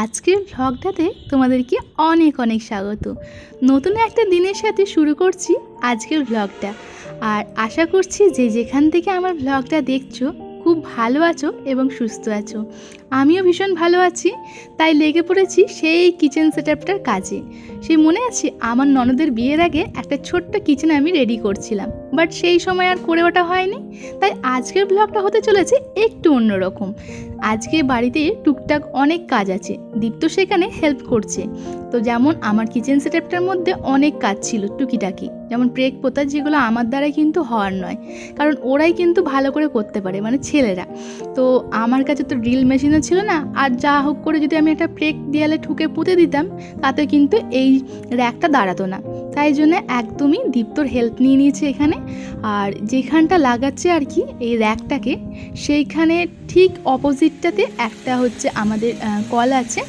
আজকের ভ্লগটাতে তোমাদেরকে অনেক অনেক স্বাগত। নতুন একটা দিনের সাথে শুরু করছি আজকের ভ্লগটা আর আশা করছি যে যেখান থেকে আমার ভ্লগটা দেখছ, খুব ভালো আছো এবং সুস্থ আছো। আমিও ভীষণ ভালো আছি, তাই লেগে পড়েছি সেই কিচেন সেটআপটার কাজে। সেই মনে আছে আমার ননদের বিয়ের আগে একটা ছোট্ট কিচেন আমি রেডি করছিলাম বাট সেই সময় আর করে ওটা হয়নি, তাই আজকের ব্লগটা হতে চলেছে একটু অন্যরকম। আজকে বাড়িতে টুকটাক অনেক কাজ আছে। দীপ্ত সেখানে হেল্প করছে। তো যেমন আমার কিচেন সেটআপটার মধ্যে অনেক কাজ ছিল টুকিটাকি। যেমন প্রেক পোতা যেগুলো আমার দ্বারাই কিন্তু হওয়ার নয়। কারণ ওরাই কিন্তু ভালো করে করতে পারে মানে ছেলেরা। তো আমার কাছে তো ড্রিল মেশিনও ছিল না। আর যা হোক করে যদি আমি একটা প্রেক দেয়ালে ঠুকে পুঁতে দিতাম, তাতে কিন্তু এই র্যাকটা দাঁড়াতো না। তাই জন্য একদমই দীপ্তর হেল্প নিয়ে নিয়েছে এখানে। আর যেখানটা লাগাচ্ছে আর কি, এই র্যাকটাকে সেইখানে ঠিক অপোজিটটাতে একটা হচ্ছে আমাদের কল আছে,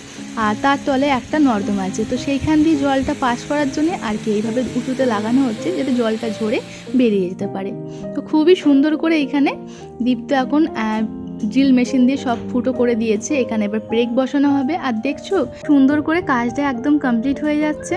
আর তার তলে একটা নর্দমা আছে। তো সেইখান দিয়ে জলটা পাস করার জন্য আর কি এইভাবে উঁচুতে লাগানো হচ্ছে যাতে জলটা ঝরে বেরিয়ে যেতে পারে। তো খুবই সুন্দর করে এখানে দীপ্ত এখন ড্রিল মেশিন দিয়ে সব ফুটো করে দিয়েছে। এখানে এবার ব্রেক বসানো হবে। আর দেখছ, সুন্দর করে কাজটা একদম কমপ্লিট হয়ে যাচ্ছে।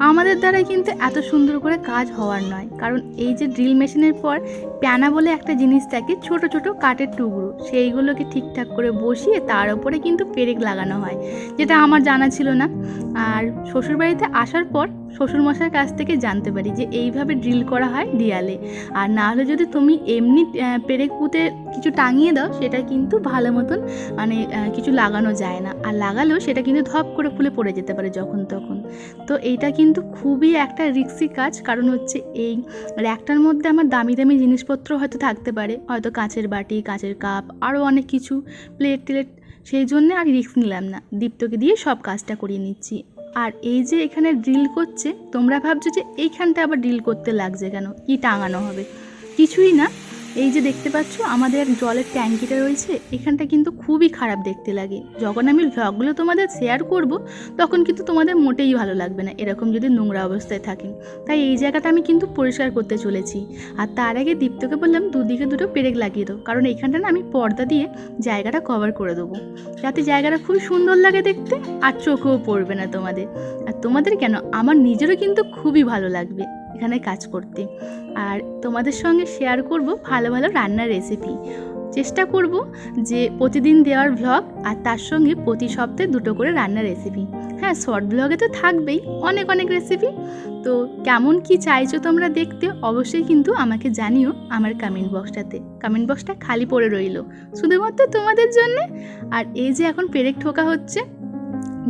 আমাদের দ্বারা কিন্তু এত সুন্দর করে কাজ হওয়ার নয়। কারণ এই যে ড্রিল মেশিনের পর প্যানা বলে একটা জিনিস থাকে, ছোট ছোট কাঠের টুকরো, সেইগুলোকে ঠিকঠাক করে বসিয়ে তার উপরে কিন্তু পেরেক লাগানো হয়, যেটা আমার জানা ছিল না। আর শ্বশুরবাড়িতে আসার পর শ্বশুরমশাইয়ের কাছ থেকে জানতে পারি যে এইভাবে ড্রিল করা হয় দেয়ালে। আর না হলে যদি তুমি এমনি পেরেক পুঁতে কিছু টাঙিয়ে দাও, সেটা কিন্তু ভালো মতন মানে কিছু লাগানো যায় না। আর লাগালেও সেটা কিন্তু ধপ করে খুলে পড়ে যেতে পারে যখন তখন। তো এইটা কিন্তু খুবই একটা রিক্সি কাজ। কারণ হচ্ছে এই র্যাকটার মধ্যে আমার দামি দামি জিনিসপত্র হয়তো থাকতে পারে। হয়তো কাঁচের বাটি, কাঁচের কাপ আরও অনেক কিছু, প্লেট টেলেট। সেই জন্য আর রিস্ক নিলাম না। দীপ্তকে দিয়ে সব কাজটা করিয়ে নিচ্ছি। আর এই যে এখানে ড্রিল করছে, তোমরা ভাবছ যে এইখানটা আবার ড্রিল করতে লাগছে কেন? কি টাঙানো হবে? কিছুই না। এই যে দেখতে পাচ্ছ, আমাদের জলের ট্যাঙ্কিটা রয়েছে। এখানটা কিন্তু খুবই খারাপ দেখতে লাগে। যখন আমি ভ্লগগুলো তোমাদের শেয়ার করব, তখন কিন্তু তোমাদের মোটেই ভালো লাগবে না, এরকম যদি নোংরা অবস্থায় থাকে তাই এই জায়গাটা আমি কিন্তু পরিষ্কার করতে চলেছি। আর তার আগে দীপ্তকে বললাম, দুদিকে দুটো পেরেক লাগিয়ে দাও। কারণ এইখানটা না আমি পর্দা দিয়ে জায়গাটা কভার করে দেবো। যাতে জায়গাটা খুব সুন্দর লাগে দেখতে, আর চোখেও পড়বে না তোমাদের। আর তোমাদের কেন? আমার নিজেরও কিন্তু খুবই ভালো লাগবে। এখানে কাজ করতে। আর তোমাদের সঙ্গে শেয়ার করব ভালো ভালো রান্নার রেসিপি চেষ্টা করব যে প্রতিদিন দেওয়ার ভ্লগ আর তার সঙ্গে প্রতি সপ্তাহে দুটো করে রান্নার রেসিপি হ্যাঁ শর্ট ব্লগে তো থাকবেই, অনেক অনেক রেসিপি তো কেমন কি চাইছো তোমরা দেখতে অবশ্যই কিন্তু আমাকে জানিও আমার কমেন্ট বক্সটাতে কমেন্ট বক্সটা খালি পড়ে রইল। শুধুমাত্র তোমাদের জন্যে। আর এই যে এখন পেরেক ঠোকা হচ্ছে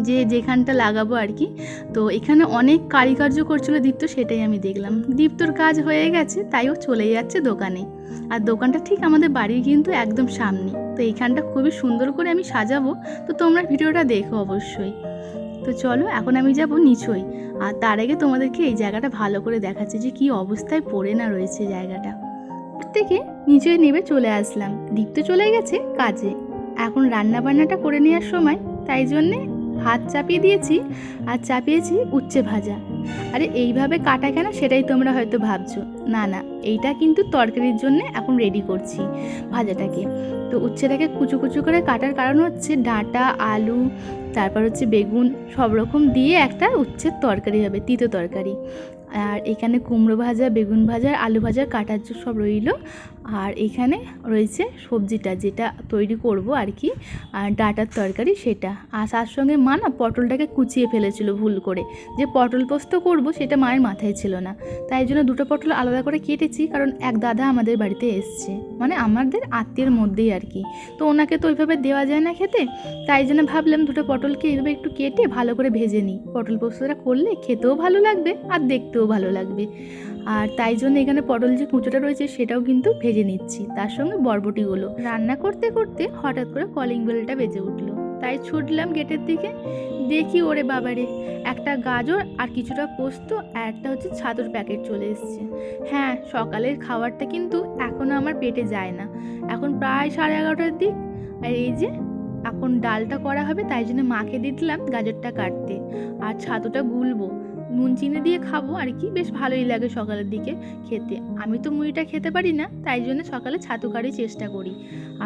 যে যেখানটা লাগাবো আর কি। তো এখানে অনেক কারিকার্য করছিল দীপ্ত, সেটাই আমি দেখলাম। দীপ্তর কাজ হয়ে গেছে, তাই ও চলে যাচ্ছে দোকানে। আর দোকানটা ঠিক আমাদের বাড়ির কিন্তু একদম সামনে। তো এইখানটা খুবই সুন্দর করে আমি সাজাবো, তো তোমরা ভিডিওটা দেখো অবশ্যই। তো চলো, এখন আমি যাব নিচই। আর তার আগে তোমাদেরকে এই জায়গাটা ভালো করে দেখাচ্ছি যে কি অবস্থায় পড়ে না রয়েছে জায়গাটা। থেকে নিচে নেমে চলে আসলাম। দীপ্ত চলে গেছে কাজে। এখন রান্না বান্নাটা করে নেওয়ার সময়, তাই জন্যে ভাত চাপিয়ে দিয়েছি আর চাপিয়েছি উচ্ছে ভাজা। আরে এইভাবে কাটা কেন সেটাই তোমরা হয়তো ভাবছ। না না, এইটা কিন্তু তরকারির জন্য এখন রেডি করছি ভাজাটাকে। তো উচ্ছেটাকে কুচু কুচু করে কাটার কারণ হচ্ছে ডাঁটা, আলু, তারপর হচ্ছে বেগুন সব রকম দিয়ে একটা উচ্ছের তরকারি হবে, তিতো তরকারি। আর এখানে কুমড়ো ভাজা, বেগুন ভাজা, আলু ভাজা, কাটার সব রইল। আর এখানে রয়েছে সবজিটা যেটা তৈরি করব আর কি, আর ডাটার তরকারি সেটা। আর তার সঙ্গে মা না পটলটাকে কুচিয়ে ফেলেছিল ভুল করে। যে পটল পোস্ত করব সেটা মায়ের মাথায় ছিল না। তাই জন্য দুটো পটল আলাদা করে কেটেছি, কারণ এক দাদা আমাদের বাড়িতে এসছে। মানে আমাদের আত্মীয়ের মধ্যেই আর কি। তো ওনাকে তো ওইভাবে দেওয়া যায় না খেতে, তাই জন্য ভাবলাম দুটো পটলকে এইভাবে একটু কেটে ভালো করে ভেজে নিই। পটল পোস্তটা করলে খেতেও ভালো লাগবে আর দেখতেও ভালো লাগবে। আর তাই জন্য এখানে পটল যে কুচোটা রয়েছে সেটাও কিন্তু ভেজে নিচ্ছি। তার সঙ্গে বরবটিগুলো। রান্না করতে করতে হঠাৎ করে কলিং বেলটা বেজে উঠল। তাই ছুটলাম গেটের দিকে। দেখি ওরে বাবারে, একটা গাজর আর কিছুটা পোস্ত আর একটা হচ্ছে ছাতুর প্যাকেট চলে এসছে। হ্যাঁ সকালের খাবারটা কিন্তু এখনও আমার পেটে যায় না। এখন প্রায় সাড়ে এগারোটার দিক। আর এই যে, এখন ডালটা করা হবে, তাই জন্য মাকে দিয়ে দিলাম গাজরটা কাটতে। আর ছাতুটা গুলবো। নুন চিনি দিয়ে খাব, আর কি, বেশ ভালোই লাগে সকালের দিকে খেতে। আমি তো মুড়িটা খেতে পারি না, তাই জন্য সকালে ছাতু কারি চেষ্টা করি।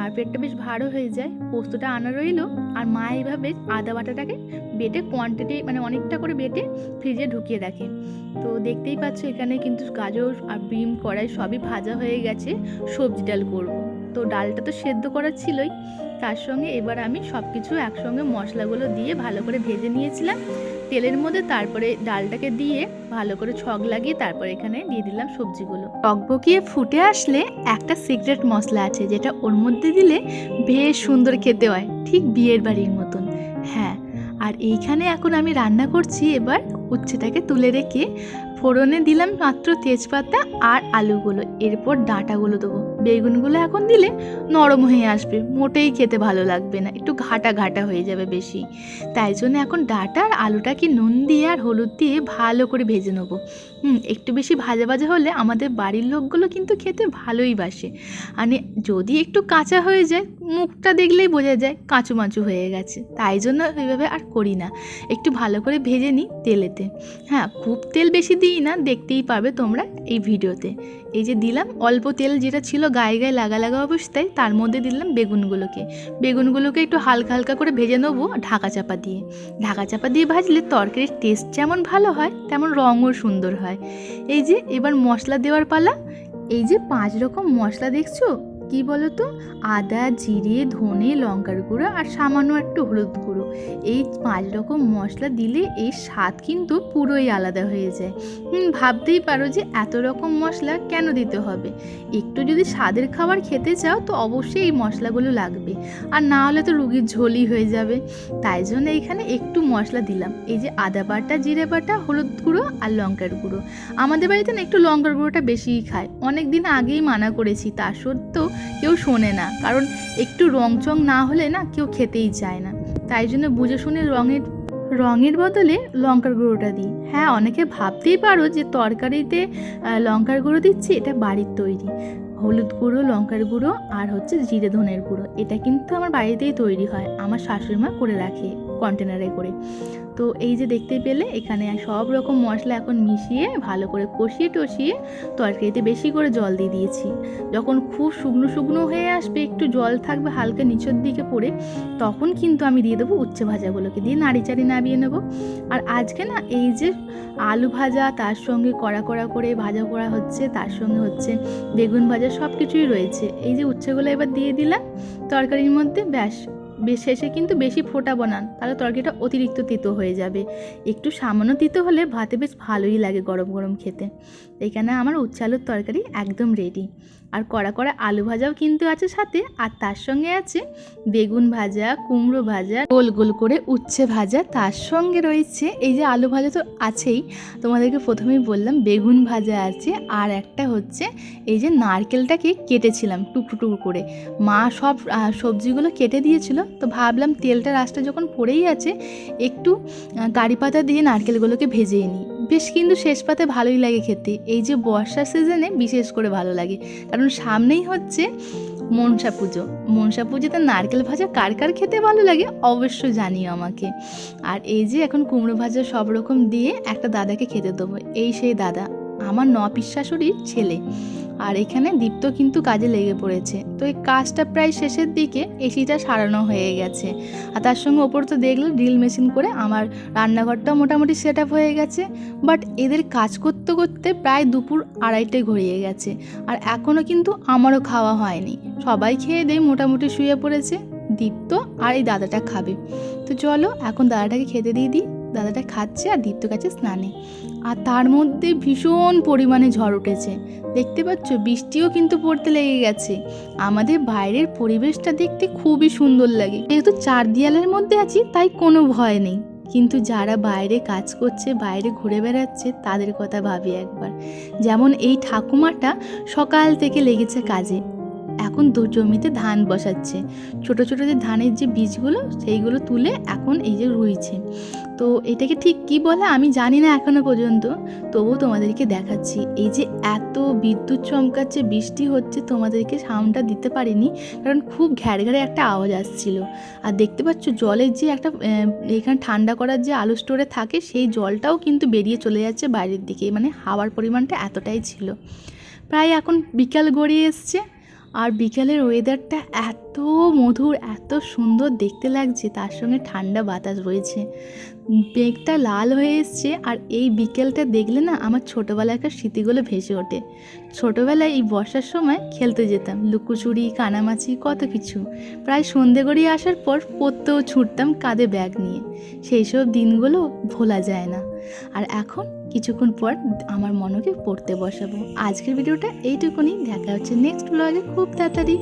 আর পেটটা বেশ ভালো হয়ে যায়, পোস্তটা আনা রইল, আর মা এইভাবে আদা বাটাটাকে বেটে কোয়ান্টিটি মানে অনেকটা করে বেটে ফ্রিজে ঢুকিয়ে রাখে তো দেখতেই পাচ্ছ, এখানে কিন্তু গাজর আর বিম কড়াই সবই ভাজা হয়ে গেছে, সবজি ডাল করব। তো ডালটা তো সেদ্ধ করা ছিলই, তার সঙ্গে এবার আমি সব কিছু একসঙ্গে মশলাগুলো দিয়ে ভালো করে ভেজে নিয়েছিলাম। তেলের মধ্যে তারপরে ডালটাকে দিয়ে ভালো করে ছক লাগিয়ে তারপরে এখানে দিয়ে দিলাম সবজিগুলো। টকবকিয়ে ফুটে আসলে একটা সিক্রেট মশলা আছে, যেটা ওর মধ্যে দিলে বেশ সুন্দর খেতে হয়, ঠিক বিয়ের বাড়ির মতন। হ্যাঁ আর এইখানে এখন আমি রান্না করছি এবার উচ্ছেটাকে তুলে রেখে ফোড়নে দিলাম মাত্র তেজপাতা আর আলুগুলো, এরপর ডাঁটাগুলো দেবো। বেগুনগুলো এখন দিলে নরম হয়ে আসবে, মোটেই খেতে ভালো লাগবে না, একটু ঘাটা ঘাটা হয়ে যাবে বেশি। তাই জন্য এখন ডাঁটা আর আলুটাকে নুন দিয়ে আর হলুদ দিয়ে ভালো করে ভেজে নেব। হুম, একটু বেশি ভাজা ভাজা হলে আমাদের বাড়ির লোকগুলো কিন্তু খেতে ভালোই বাসে। মানে যদি একটু কাঁচা হয়ে যায়, মুখটা দেখলেই বোঝা যায় কাঁচু মাচু হয়ে গেছে। তাই জন্য ওইভাবে আর করি না। একটু ভালো করে ভেজে নিই তেলেতে। হ্যাঁ খুব তেল বেশি দিই না, দেখতেই পাবে তোমরা এই ভিডিওতে। এই যে দিলাম, অল্প তেল যেটা ছিল গায়ে গায়ে লাগা লাগা অবস্থায় তার মধ্যে দিলাম বেগুনগুলোকে। বেগুনগুলোকে একটু হালকা হালকা করে ভেজে নেব ঢাকা চাপা দিয়ে। ঢাকা চাপা দিয়ে ভাজলে তরকারির টেস্ট যেমন ভালো হয়, তেমন রঙও সুন্দর হয়। এই যে এবার মশলা দেওয়ার পালা, এই যে পাঁচ রকম মশলা দেখছ? কি বলো তো আদা, জিরে, ধনে, লঙ্কার গুঁড়ো আর সামান্য একটু হলুদ গুঁড়ো। এই পাঁচ রকম মশলা দিলে এই স্বাদ কিন্তু পুরোই আলাদা হয়ে যায়। ভাবতেই পারো যে এত রকম মশলা কেন দিতে হবে? একটু যদি স্বাদের খাবার খেতে চাও তো অবশ্যই এই মশলাগুলো লাগবে। আর না হলে তো রুগীর ঝোলই হয়ে যাবে। তাই জন্য এখানে একটু মশলা দিলাম। এই যে আদা বাটা, জিরে বাটা, হলুদ গুঁড়ো আর লঙ্কার গুঁড়ো। আমাদের বাড়িতে না একটু লঙ্কার গুঁড়োটা বেশিই খায়। অনেক দিন আগেই মানা করেছি, তা সত্ত্বেও কেউ শোনে না। কারণ একটু রং চং না হলে না কেউ খেতেই চায় না। তাই জন্য বুঝে শুনে রঙের রঙের বদলে লঙ্কার গুঁড়োটা দিই। হ্যাঁ অনেকে ভাবতেই পারো যে তরকারিতে লঙ্কার গুঁড়ো দিচ্ছি, এটা বাড়ির তৈরি। হলুদ গুঁড়ো, লঙ্কার গুঁড়ো, আর হচ্ছে জিরে ধনের গুঁড়ো। এটা কিন্তু আমার বাড়িতেই তৈরি হয়। আমার শাশুড়ি মা করে রাখে। কন্টেনারে করে। তো এই যে দেখতে পেলে, এখানে সব রকম মশলা এখন মিশিয়ে ভালো করে কষিয়ে টষিয়ে তরকারিতে বেশি করে জল দিয়ে দিয়েছি। যখন খুব শুকনো শুকনো হয়ে আসবে, একটু জল থাকবে হালকা নিচের দিকে পড়ে, তখন কিন্তু আমি দিয়ে দেবো উচ্ছে ভাজাগুলোকে। দিয়ে নাড়ি চাড়ি নাবিয়ে নেব। আর আজকে না, এই যে আলু ভাজা, তার সঙ্গে কড়া কড়া করে ভাজা করা হচ্ছে, তার সঙ্গে হচ্ছে বেগুন ভাজা সব কিছুই রয়েছে। এই যে উচ্ছেগুলো এবার দিয়ে দিলাম তরকারির মধ্যে, ব্যাস। শেষে কিন্তু বেশি ফোটাবো না তাহলে তরকারিটা অতিরিক্ত তিতো হয়ে যাবে। একটু সামান্য তিতো হলে ভাতে বেশ ভালোই লাগে গরম গরম খেতে। এখানে আমার উচ্ছে আলুর তরকারি একদম রেডি আর কড়া কড়া আলু ভাজাও কিন্তু আছে সাথে, আর তার সঙ্গে আছে বেগুন ভাজা, কুমড়ো ভাজা, গোল গোল করে উচ্ছে ভাজা, তার সঙ্গে রয়েছে এই যে আলু ভাজা তো আছেই। তোমাদেরকে প্রথমেই বললাম বেগুন ভাজা আছে, আর একটা হচ্ছে এই যে নারকেলটাকে কেটেছিলাম টুকরো টুকরো করে। মা সব সবজিগুলো কেটে দিয়েছিল তো ভাবলাম তেলটা রাস্তা যখন পড়েই আছে, একটু কারি পাতা দিয়ে নারকেলগুলোকে ভেজে নিই। বেশ কিন্তু শেষ পাতে ভালোই লাগে খেতে। এই যে বর্ষার সিজনে বিশেষ করে ভালো লাগে। কারণ সামনেই হচ্ছে মনসা পুজো। মনসা পুজোতে নারকেল ভাজা কার কার খেতে ভালো লাগে অবশ্য জানিও আমাকে। আর এই যে এখন কুমড়ো ভাজা সব রকম দিয়ে একটা দাদাকে খেতে দেবো। এই সেই দাদা, আমার নপিস শাশুড়ির ছেলে। আর এখানে দীপ্ত কিন্তু কাজে লেগে পড়েছে। তো এই কাজটা প্রায় শেষের দিকে এসিটা সারানো হয়ে গেছে। আর তার সঙ্গে ওপর তো দেখল ড্রিল মেশিন করে আমার রান্নাঘরটাও মোটামুটি সেট হয়ে গেছে। বাট এদের কাজ করতে করতে প্রায় দুপুর আড়াইটে ঘুরিয়ে গেছে। আর এখনও কিন্তু আমারও খাওয়া হয়নি। সবাই খেয়ে দিয়ে মোটামুটি শুয়ে পড়েছে। দীপ্ত আর এই দাদাটা খাবে। তো চলো, এখন দাদাটাকে খেতে দিয়ে দিই। দাদাটা খাচ্ছে আর দীপ্ত কাছে স্নানে। আর তার মধ্যে ভীষণ পরিমাণে ঝড় উঠেছে। দেখতে পাচ্ছ, বৃষ্টিও কিন্তু পড়তে লেগে গেছে। আমাদের বাইরের পরিবেশটা দেখতে খুবই সুন্দর লাগে। যেহেতু চার দেয়ালের মধ্যে আছি, তাই কোনো ভয় নেই। কিন্তু যারা বাইরে কাজ করছে, বাইরে ঘুরে বেড়াচ্ছে, তাদের কথা ভাবি একবার। যেমন এই ঠাকুমাটা সকাল থেকে লেগেছে কাজে। এখন দু- জমিতে ধান বসাচ্ছে। ছোট ছোট যে ধানের যে বীজগুলো, সেইগুলো তুলে এখন এই যে রুইছে। তো এটাকে ঠিক কি বলে আমি জানি না এখনও পর্যন্ত। তবুও তোমাদেরকে দেখাচ্ছি। এই যে এত বিদ্যুৎ চমকাচ্ছে, বৃষ্টি হচ্ছে, তোমাদেরকে সাউন্ডটা দিতে পারিনি, কারণ খুব ঘ্যাড় ঘ্যাড়ে একটা আওয়াজ আসছিল। আর দেখতে পাচ্ছ, জলের যে একটা এখানে ঠান্ডা করার যে আলু স্টোরে থাকে, সেই জলটাও কিন্তু বেরিয়ে চলে যাচ্ছে বাইরের দিকে। মানে হাওয়ার পরিমাণটা এতটাই ছিল। প্রায় এখন বিকাল গড়িয়ে এসছে। আর বিকালের ওয়েদারটা এত মধুর, এত সুন্দর দেখতে লাগছে, তার সঙ্গে ঠান্ডা বাতাস রয়েছে। মেঘটা লাল হয়ে এসছে আর এই বিকেলটা দেখলে না আমার ছোটোবেলাকার স্মৃতিগুলো ভেসে ওঠে। ছোটোবেলায় এই বর্ষার সময় খেলতে যেতাম, লুকোচুরি, কানামাছি, কত কিছু। প্রায় সন্ধে গড়িয়ে আসার পর পড়তেও ছুটতাম কাঁধে ব্যাগ নিয়ে। সেই সব দিনগুলো ভোলা যায় না। আর এখন কিছুক্ষণ পর আমার মনকে পড়তে বসাবো। আজকের ভিডিওটা এইটুকুনি। দেখা হচ্ছে নেক্সট ব্লগে খুব তাড়াতাড়ি।